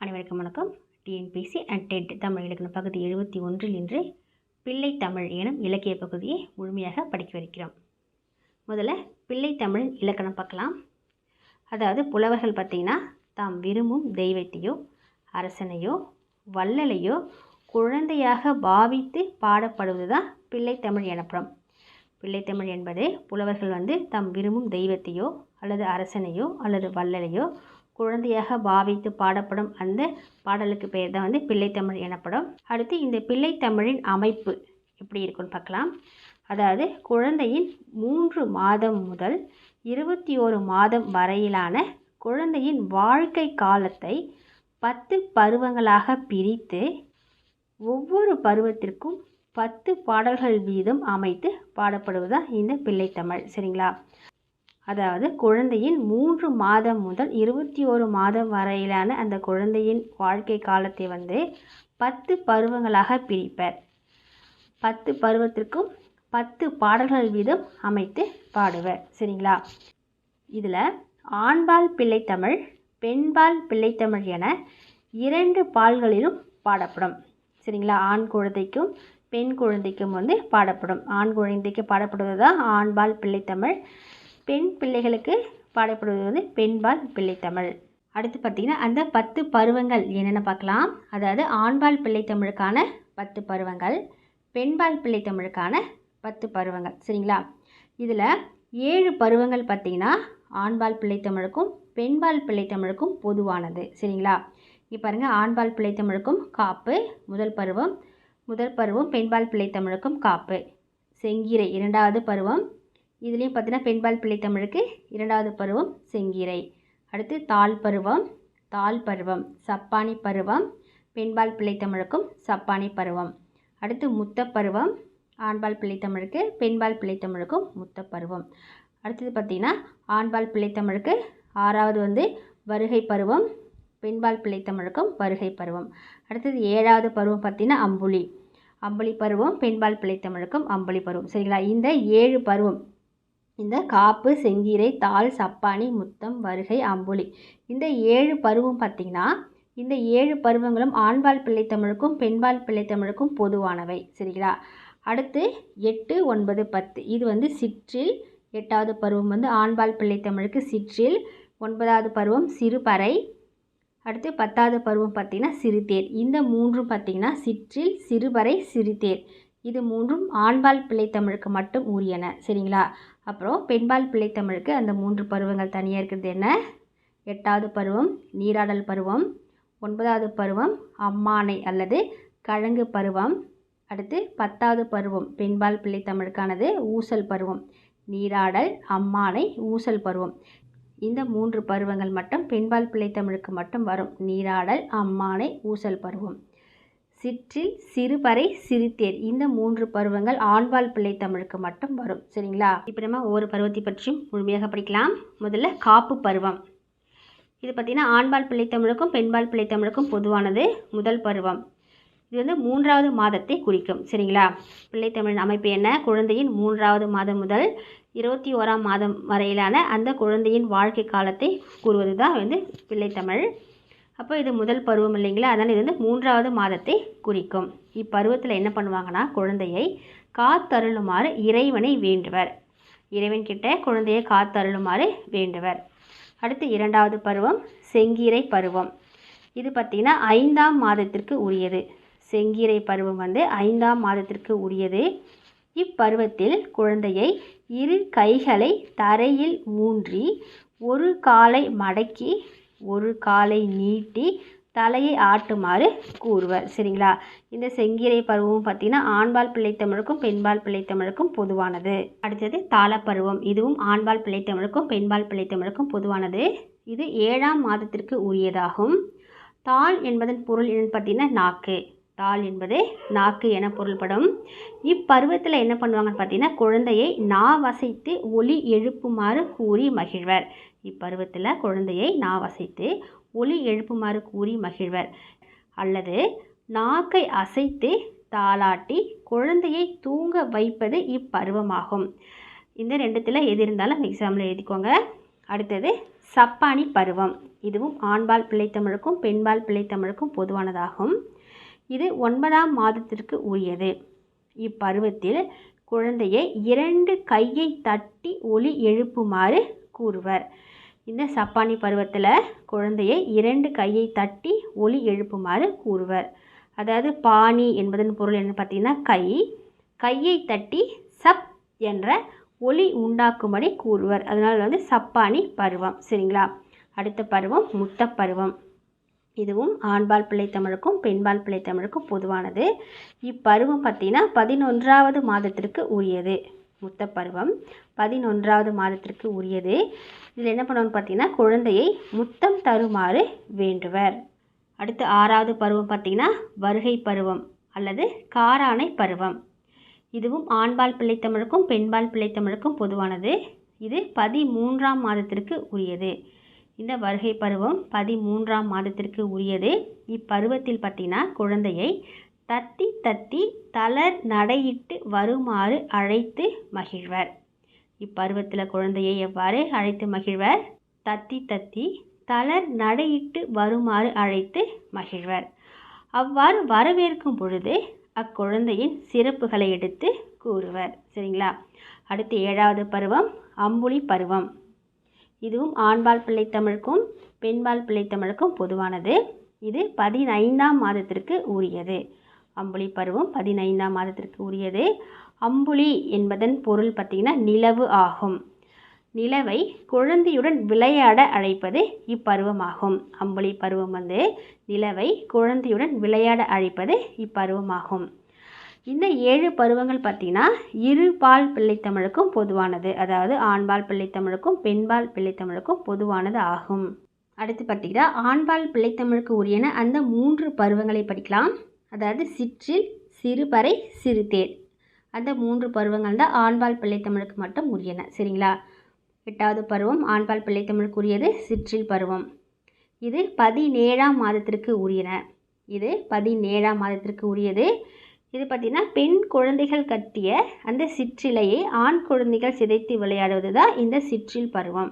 அனைவருக்கும் வணக்கம். TNPSC and dead Tamil இலக்கண பகுதி எழுபத்தி ஒன்றில் இன்று பிள்ளை தமிழ் எனும் இலக்கிய பகுதியை முழுமையாக படிக்க வைக்கிறோம். முதல்ல பிள்ளை தமிழின் இலக்கணம் பார்க்கலாம். அதாவது புலவர்கள் பார்த்திங்கன்னா தாம் விரும்பும் தெய்வத்தையோ அரசனையோ வள்ளலையோ குழந்தையாக பாவித்து பாடப்படுவது தான் பிள்ளைத்தமிழ் எனப்படும். பிள்ளைத்தமிழ் என்பது புலவர்கள் வந்து தாம் விரும்பும் தெய்வத்தையோ அல்லது அரசனையோ அல்லது வள்ளலையோ குழந்தையாக பாவித்து பாடப்படும் அந்த பாடலுக்கு பெயர் தான் வந்து பிள்ளைத்தமிழ் எனப்படும். அடுத்து இந்த பிள்ளைத்தமிழின் அமைப்பு எப்படி இருக்குன்னு பார்க்கலாம். அதாவது குழந்தையின் மூன்று மாதம் முதல் இருபத்தி ஓரு மாதம் வரையிலான குழந்தையின் வாழ்க்கை காலத்தை பத்து பருவங்களாக பிரித்து ஒவ்வொரு பருவத்திற்கும் பத்து பாடல்கள் வீதம் அமைத்து பாடப்படுவதுதான் இந்த பிள்ளைத்தமிழ் சரிங்களா? அதாவது குழந்தையின் மூன்று மாதம் முதல் இருபத்தி ஒரு மாதம் வரையிலான அந்த குழந்தையின் வாழ்க்கை காலத்தை வந்து பத்து பருவங்களாக பிரிப்பர். பத்து பருவத்திற்கும் பத்து பாடல்கள் வீதம் அமைத்து பாடுவர். சரிங்களா? இதில் ஆண்பால் பிள்ளைத்தமிழ் பெண்பால் பிள்ளைத்தமிழ் என இரண்டு பால்களிலும் பாடப்படும். சரிங்களா? ஆண் குழந்தைக்கும் பெண் குழந்தைக்கும் வந்து பாடப்படும். ஆண் குழந்தைக்கு பாடப்படுவது தான் ஆண்பால் பிள்ளைத்தமிழ் பெண் பிள்ளைகளுக்கு பாடப்படுவது வந்து பெண்பால் பிள்ளைத்தமிழ் அடுத்து பார்த்திங்கன்னா அந்த பத்து பருவங்கள் என்னென்ன பார்க்கலாம். அதாவது ஆண்பால் பிள்ளைத்தமிழுக்கான பத்து பருவங்கள் பெண்பால் பிள்ளைத்தமிழுக்கான பத்து பருவங்கள். சரிங்களா? இதில் ஏழு பருவங்கள் பார்த்திங்கன்னா ஆண்பால் பிள்ளைத்தமிழுக்கும் பெண்பால் பிள்ளைத்தமிழுக்கும் பொதுவானது. சரிங்களா? இப்போ பாருங்கள் ஆண்பால் பிள்ளைத்தமிழுக்கும் காப்பு முதல் பருவம் முதல் பருவம் பெண்பால் பிள்ளைத்தமிழுக்கும் காப்பு. செங்கீரை இரண்டாவது பருவம் இதுலேயும் பார்த்தீங்கன்னா பெண்பால் பிள்ளைத்தமிழுக்கு இரண்டாவது பருவம் செங்கீரை. அடுத்து தாள் பருவம் தாள் பருவம் சப்பானி பருவம் பெண்பால் பிள்ளைத்தமிழுக்கும் சப்பானி பருவம். அடுத்து முத்த பருவம் ஆண்பால் பிள்ளைத்தமிழுக்கு பெண்பால் பிள்ளைத்தமிழுக்கும் முத்த பருவம். அடுத்தது பார்த்திங்கன்னா ஆண்பால் பிள்ளைத்தமிழுக்கு ஆறாவது வந்து வருகை பருவம் பெண்பால் பிள்ளைத்தமிழுக்கும் வருகை பருவம். அடுத்தது ஏழாவது பருவம் பார்த்திங்கன்னா அம்புலி. அம்புலி பருவம் பெண்பால் பிள்ளைத்தமிழுக்கும் அம்புலி பருவம். சரிங்களா? இந்த ஏழு பருவம் இந்த காப்பு செங்கீரை தாள் சப்பானி முத்தம் வருகை அம்புலி. இந்த ஏழு பருவம் பார்த்திங்கன்னா இந்த ஏழு பருவங்களும் ஆண்பால் பிள்ளைத்தமிழுக்கும் பெண்பால் பிள்ளைத்தமிழுக்கும் பொதுவானவை. சரிங்களா? அடுத்து எட்டு ஒன்பது பத்து. இது வந்து சிற்றில். எட்டாவது பருவம் வந்து ஆண்பால் பிள்ளைத்தமிழுக்கு சிற்றில். ஒன்பதாவது பருவம் சிறுபறை. அடுத்து பத்தாவது பருவம் பார்த்திங்கன்னா சிறுதேர். இந்த மூன்றும் பார்த்திங்கன்னா சிற்றில் சிறுபறை சிறுதேர். இது மூன்றும் ஆண்பால் பிள்ளைத்தமிழுக்கு மட்டும் உரியன. சரிங்களா? அப்புறம் பெண்பால் பிள்ளைத்தமிழுக்கு அந்த மூன்று பருவங்கள் தனியாக இருக்கிறது என்ன? எட்டாவது பருவம் நீராடல் பருவம். ஒன்பதாவது பருவம் அம்மானை அல்லது கழங்கு பருவம். அடுத்து பத்தாவது பருவம் பெண்பால் பிள்ளைத்தமிழுக்கானது ஊசல் பருவம். நீராடல் அம்மானை ஊசல் பருவம். இந்த மூன்று பருவங்கள் மட்டும் பெண்பால் பிள்ளைத்தமிழுக்கு மட்டும் வரும். நீராடல் அம்மானை ஊசல் பருவம். சிற்றில் சிறுபறை சிறுத்தேர் இந்த மூன்று பருவங்கள் ஆண்பால் பிள்ளை தமிழுக்கு மட்டும் வரும். சரிங்களா? இப்போ நம்ம ஒவ்வொரு பருவத்தை பற்றியும் முழுமையாக படிக்கலாம். முதல்ல காப்பு பருவம். இது பார்த்திங்கன்னா ஆண்பால் பிள்ளை தமிழுக்கும் பெண்பால் பிள்ளை தமிழுக்கும் பொதுவானது முதல் பருவம். இது வந்து மூன்றாவது மாதத்தை குறிக்கும். சரிங்களா? பிள்ளைத்தமிழின் அமைப்பு என்ன? குழந்தையின் மூன்றாவது மாதம் முதல் இருபத்தி ஓராம் மாதம் வரையிலான அந்த குழந்தையின் வாழ்க்கை காலத்தை கூறுவது தான் வந்து பிள்ளைத்தமிழ் அப்போ இது முதல் பருவம் இல்லைங்களா? அதனால் இது வந்து மூன்றாவது மாதத்தை குறிக்கும். இப்பருவத்தில் என்ன பண்ணுவாங்கன்னா குழந்தையை காத்தருளுமாறு இறைவனை வேண்டுவர். இறைவன் கிட்ட குழந்தையை காத்தருளுமாறு வேண்டுவர். அடுத்து இரண்டாவது பருவம் செங்கீரை பருவம். இது பார்த்திங்கன்னா ஐந்தாம் மாதத்திற்கு உரியது. செங்கீரை பருவம் வந்து ஐந்தாம் மாதத்திற்கு உரியது. இப்பருவத்தில் குழந்தையை இரு கைகளை தரையில் ஊன்றி ஒரு காலை மடக்கி ஒரு காலை நீட்டி தலையை ஆட்டுமாறு கூறுவர். சரிங்களா? இந்த செங்கீரை பருவம் பார்த்திங்கன்னா ஆண்பால் பிள்ளைத்தமிழுக்கும் பெண்பால் பிள்ளைத்தமிழுக்கும் பொதுவானது. அடுத்தது தாளப்பருவம். இதுவும் ஆண்பால் பிள்ளைத்தமிழுக்கும் பெண்பால் பிள்ளைத்தமிழுக்கும் பொதுவானது. இது ஏழாம் மாதத்திற்கு உரியதாகும். தாள் என்பதன் பொருள் என்னன்னு பார்த்தீங்கன்னா நாக்கு. தாள் என்பது நாக்கு என பொருள்படும். இப்பருவத்தில் என்ன பண்ணுவாங்கன்னு பார்த்தீங்கன்னா குழந்தையை நா வசைத்து ஒலி எழுப்புமாறு கூறி மகிழ்வர். இப்பருவத்தில் குழந்தையை நா வசைத்து ஒலி எழுப்புமாறு கூறி மகிழ்வர். அல்லது நாக்கை அசைத்து தாளாட்டி குழந்தையை தூங்க வைப்பது இப்பருவமாகும். இந்த ரெண்டுத்தில் எது இருந்தாலும் எக்ஸாமில் எழுதிக்கோங்க. அடுத்தது சப்பானி பருவம். இதுவும் ஆண்பால் பிள்ளைத்தமிழுக்கும் பெண்பால் பிள்ளைத்தமிழுக்கும் பொதுவானதாகும். இது ஒன்பதாம் மாதத்திற்கு உரியது. இப்பருவத்தில் குழந்தையை இரண்டு கையை தட்டி ஒலி எழுப்புமாறு கூறுவர். இந்த சப்பானி பருவத்தில் குழந்தையை இரண்டு கையை தட்டி ஒலி எழுப்புமாறு கூறுவர். அதாவது பாணி என்பதன் பொருள் என்ன பார்த்தீங்கன்னா கை. கையை தட்டி சப் என்ற ஒலி உண்டாக்கும்படி கூறுவர். அதனால் வந்து சப்பானி பருவம். சரிங்களா? அடுத்த பருவம் முத்த பருவம் இதுவும் ஆண்பால் பிள்ளைத்தமிழுக்கும் பெண்பால் பிள்ளைத்தமிழுக்கும் பொதுவானது. இப்பருவம் பார்த்தீங்கன்னா பதினொன்றாவது மாதத்திற்கு உரியது. முத்த பருவம் பதினொன்றாவது மாதத்திற்கு உரியது. இதில் என்ன பண்ணுவாங்க பார்த்தீங்கன்னா குழந்தையை முத்தம் தருமாறு வேண்டுவர். அடுத்து ஆறாவது பருவம் பார்த்தீங்கன்னா வருகை பருவம் அல்லது காரானை பருவம். இதுவும் ஆண்பால் பிள்ளைத்தமிழுக்கும் பெண்பால் பிள்ளைத்தமிழுக்கும் பொதுவானது. இது பதிமூன்றாம் மாதத்திற்கு உரியது. இந்த வருகை பருவம் பதிமூன்றாம் மாதத்திற்கு உரியது. இப்பருவத்தில் பார்த்தீங்கன்னா குழந்தையை தத்தி தத்தி தளர் நடையிட்டு வருமாறு அழைத்து மகிழ்வர். இப்பருவத்தில் குழந்தையை எவ்வாறு அழைத்து மகிழ்வர்? தத்தி தத்தி தளர் நடையிட்டு வருமாறு அழைத்து மகிழ்வர். அவ்வாறு வரவேற்கும் பொழுது அக்குழந்தையின் சிறப்புகளை எடுத்து கூறுவர். சரிங்களா? அடுத்து ஏழாவது பருவம் அம்புலி பருவம். இதுவும் ஆண்பால் பிள்ளைத்தமிழுக்கும் பெண்பால் பிள்ளைத்தமிழுக்கும் பொதுவானது. இது பதினைந்தாம் மாதத்திற்கு உரியது. அம்புலி பருவம் பதினைந்தாம் மாதத்திற்கு உரியது. அம்புலி என்பதன் பொருள் பார்த்திங்கன்னா நிலவு ஆகும். நிலவை குழந்தையுடன் விளையாட அழைப்பது இப்பருவமாகும். அம்புலி பருவம் வந்து நிலவை குழந்தையுடன் விளையாட அழைப்பது இப்பருவமாகும். இந்த ஏழு பருவங்கள் பார்த்தீங்கன்னா இரு பால் பிள்ளைத்தமிழுக்கும் பொதுவானது. அதாவது ஆண்பால் பிள்ளைத்தமிழுக்கும் பெண்பால் பிள்ளைத்தமிழுக்கும் பொதுவானது ஆகும். அடுத்து பார்த்தீங்கன்னா ஆண்பால் பிள்ளைத்தமிழுக்கு உரியன அந்த மூன்று பருவங்களை படிக்கலாம். அதாவது சிற்றில் சிறுபறை சிறுதேர் அந்த மூன்று பருவங்கள் தான் ஆண்பால் பிள்ளைத்தமிழுக்கு மட்டும் உரியன. சரிங்களா? எட்டாவது பருவம் ஆண்பால் பிள்ளைத்தமிழுக்கு உரியது சிற்றில் பருவம். இது பதினேழாம் மாதத்திற்கு உரியன. இது பதினேழாம் மாதத்திற்கு உரியது. இது பார்த்திங்கன்னா பெண் குழந்தைகள் கட்டிய அந்த சிற்றிலையை ஆண் குழந்தைகள் சிதைத்து விளையாடுவது தான் இந்த சிற்றில் பருவம்.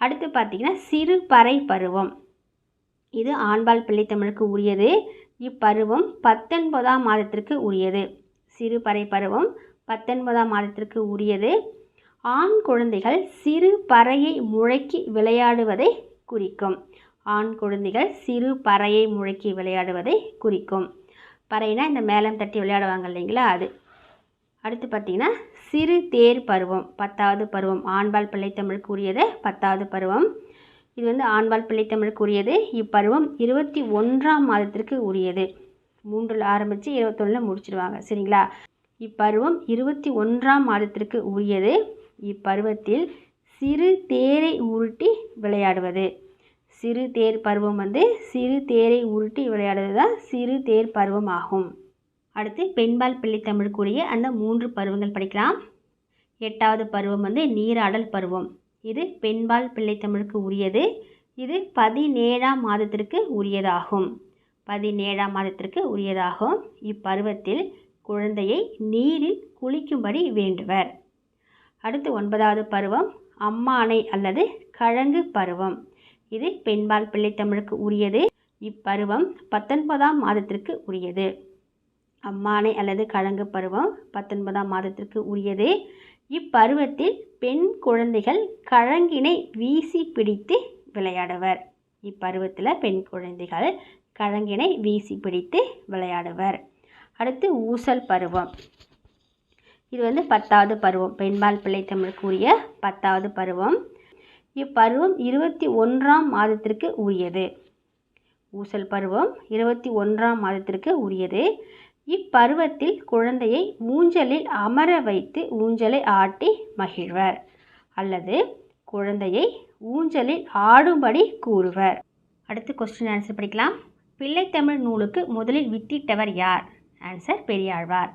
அடுத்து பார்த்திங்கன்னா சிறுபறை பருவம். இது ஆண்பால் பிள்ளைத்தமிழுக்கு உரியது. இப்பருவம் பத்தொன்பதாம் மாதத்திற்கு உரியது. சிறு பறை பருவம் பத்தொன்பதாம் மாதத்திற்கு உரியது. ஆண் குழந்தைகள் சிறு பறையை முழக்கி விளையாடுவதை குறிக்கும். ஆண் குழந்தைகள் சிறு பறையை முழக்கி விளையாடுவதை குறிக்கும். பறைனா இந்த மேளம் தட்டி விளையாடுவாங்க இல்லைங்களா அது. அடுத்து பார்த்தீங்கன்னா சிறு தேர் பருவம் பத்தாவது பருவம். ஆண்பால் பிள்ளைத்தமிழுக்கு உரியது பத்தாவது பருவம். இது வந்து ஆண்பால் பிள்ளைத்தமிழுக்கு உரியது இப்பருவம் இருபத்தி ஒன்றாம் மாதத்திற்கு உரியது. மூன்றில் ஆரம்பித்து இருபத்தொன்னில் முடிச்சிடுவாங்க சரிங்களா? இப்பருவம் இருபத்தி ஒன்றாம் மாதத்திற்கு உரியது. இப்பருவத்தில் சிறு தேரை உருட்டி விளையாடுவது. சிறு தேர் பருவம் வந்து சிறு தேரை உருட்டி விளையாடுவது தான் சிறு தேர் பருவம் ஆகும். அடுத்து பெண்பால் பிள்ளைத்தமிழுக்குரிய அந்த மூன்று பருவங்கள் படிக்கலாம். எட்டாவது பருவம் வந்து நீராடல் பருவம். இது பெண்பால் பிள்ளைத்தமிழுக்கு உரியது. இது பதினேழாம் மாதத்திற்கு உரியதாகும். பதினேழாம் மாதத்திற்கு உரியதாகும். இப்பருவத்தில் குழந்தையை நீரில் குளிக்கும்படி வேண்டுவர். அடுத்து ஒன்பதாவது பருவம் அம்மானை அல்லது கழங்கு பருவம். இது பெண்பால் பிள்ளைத்தமிழுக்கு உரியது. இப்பருவம் பத்தொன்பதாம் மாதத்திற்கு உரியது. அம்மானை அல்லது கழங்கு பருவம் பத்தொன்பதாம் மாதத்திற்கு உரியது. இப்பருவத்தில் பெண் குழந்தைகள் கழங்கினை வீசி பிடித்து விளையாடுவர். இப்பருவத்தில் பெண் குழந்தைகள் கழங்கினை வீசி பிடித்து விளையாடுவர். அடுத்து ஊசல் பருவம். இது வந்து பத்தாவது பருவம். பெண்பால் உரிய பத்தாவது பருவம். இப்பருவம் இருபத்தி ஒன்றாம் மாதத்திற்கு உரியது. ஊசல் பருவம் இருபத்தி ஒன்றாம் மாதத்திற்கு உரியது. இப்பருவத்தில் குழந்தையை ஊஞ்சலில் அமர வைத்து ஊஞ்சலை ஆட்டி மகிழ்வர். அல்லது குழந்தையை ஊஞ்சலில் ஆடும்படி கூறுவர். அடுத்து கொஸ்டின் ஆன்சர் படிக்கலாம். பிள்ளைத்தமிழ் நூலுக்கு முதலில் வித்திட்டவர் யார்? ஆன்சர் பெரியாழ்வார்.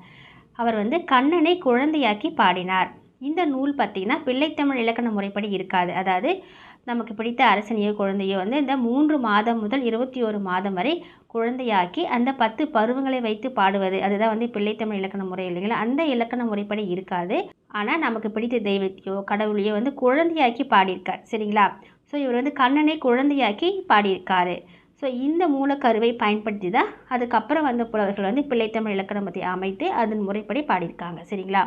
அவர் வந்து கண்ணனை குழந்தையாக்கி பாடினார். இந்த நூல் பார்த்திங்கன்னா பிள்ளைத்தமிழ் இலக்கண முறைப்படி இருக்காது. அதாவது நமக்கு பிடித்த அரசனையோ குழந்தையோ வந்து இந்த மூன்று மாதம் முதல் இருபத்தி ஒரு மாதம் வரை குழந்தையாக்கி அந்த பத்து பருவங்களை வைத்து பாடுவது. அதுதான் வந்து பிள்ளைத்தமிழ் இலக்கண முறை இல்லைங்களா? அந்த இலக்கண முறைப்படி இருக்காது. ஆனால் நமக்கு பிடித்த தெய்வத்தையோ கடவுளையோ வந்து குழந்தையாக்கி பாடியிருக்கார். சரிங்களா? ஸோ இவர் வந்து கண்ணனை குழந்தையாக்கி பாடியிருக்காரு. ஸோ இந்த மூலக்கருவை பயன்படுத்தி தான் அதுக்கப்புறம் வந்த புலவர்கள் வந்து பிள்ளைத்தமிழ் இலக்கணத்தை அமைத்து அதன் முறைப்படி பாடியிருக்காங்க. சரிங்களா?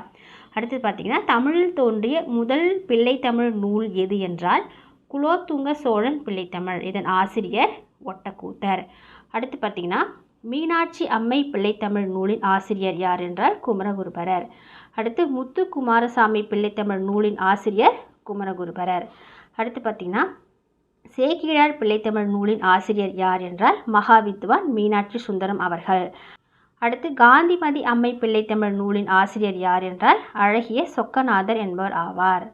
அடுத்து பார்த்திங்கன்னா தமிழில் தோன்றிய முதல் பிள்ளைத்தமிழ் நூல் எது என்றால் குலோத்துங்க சோழன் பிள்ளைத்தமிழ் இதன் ஆசிரியர் ஒட்டக்கூத்தர். அடுத்து பார்த்தீங்கன்னா மீனாட்சி அம்மை பிள்ளைத்தமிழ் நூலின் ஆசிரியர் யார் என்றால் குமரகுருபரர். அடுத்து முத்து குமாரசாமி பிள்ளைத்தமிழ் நூலின் ஆசிரியர் குமரகுருபரர். அடுத்து பார்த்தீங்கன்னா சேக்கிழார் பிள்ளைத்தமிழ் நூலின் ஆசிரியர் யார் என்றால் மகாவித்வான் மீனாட்சி சுந்தரம் அவர்கள். அடுத்து காந்திமதி அம்மை பிள்ளைத்தமிழ் நூலின் ஆசிரியர் யார் என்றால் அழகிய சொக்கநாதர் என்பவர் ஆவார்.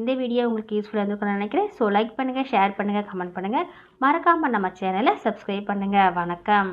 இந்த வீடியோ உங்களுக்கு யூஸ்ஃபுல்லாக இருந்திருக்கும்னு நினைக்கிறேன். ஸோ லைக் பண்ணுங்கள் ஷேர் பண்ணுங்கள் கமெண்ட் பண்ணுங்கள் மறக்காமல் நம்ம சேனலை சப்ஸ்கிரைப் பண்ணுங்கள் வணக்கம்.